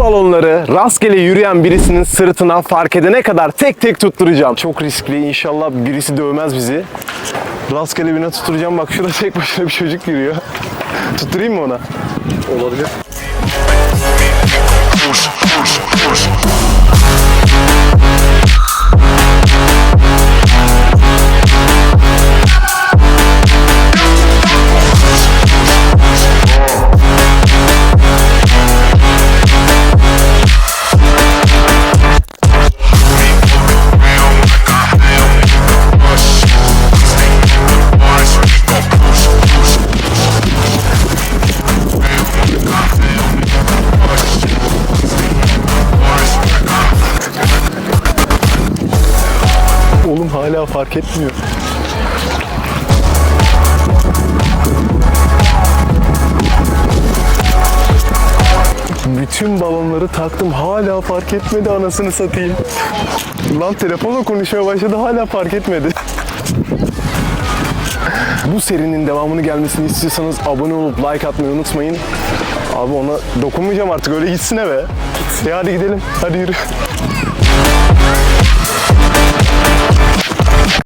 balonları rastgele yürüyen birisinin sırtına fark edene kadar tek tek tutturacağım. Çok riskli. İnşallah birisi dövmez bizi. Rastgele birine tutturacağım. Bak şurada tek başına bir çocuk yürüyor. Tutturayım mı ona? Olabilir. Hala fark etmiyor. Bütün balonları taktım hala fark etmedi anasını satayım. Lan telefonla konuşmaya başladı hala fark etmedi. Bu serinin devamını gelmesini istiyorsanız abone olup like atmayı unutmayın. Abi ona dokunmayacağım artık öyle gitsin eve. Ya hadi gidelim hadi yürü.